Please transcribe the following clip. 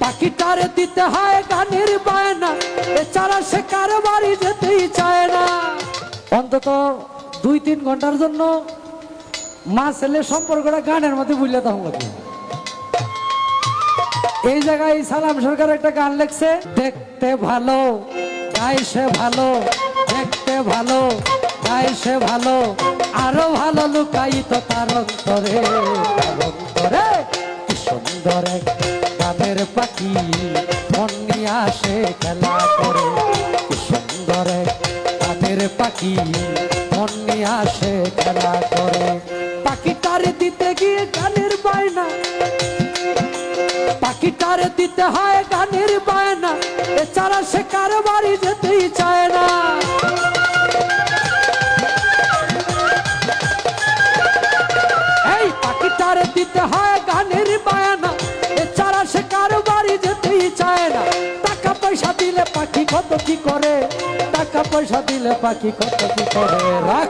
পাখিটারে দিতে হয় গানের বায়না। এছাড়া সে কারও বাড়ি যেতেই চায় না। অন্তত দুই তিন ঘণ্টার জন্য মা ছেলে সম্পর্কটা গানের মধ্যে বুঝলে তখন এই জায়গায় সালাম সরকার একটা গান লেখছে, দেখতে ভালো গায়ে সে ভালো, দেখতে ভালো গায়ে সে ভালো, আরও ভালো তার অন্তরে তার অন্তরে সুন্দর গানের পাখি, মন আসে খেলা করে। সুন্দর গানের পাখি, মন আসে খেলা করে। পাখিটারে দিতে গিয়ে গানের বায়না। পাখিটারে দিতে হয় গানের বায়না। এছাড়া সে কারও বাড়ি যেতেই চায় না। এই পাখিটারে দিতে হয় গানের বায়না। পয়সা দিলে পাখি কত কি করে? টাকা পয়সা দিলে পাখি কত কি করে? রাখ।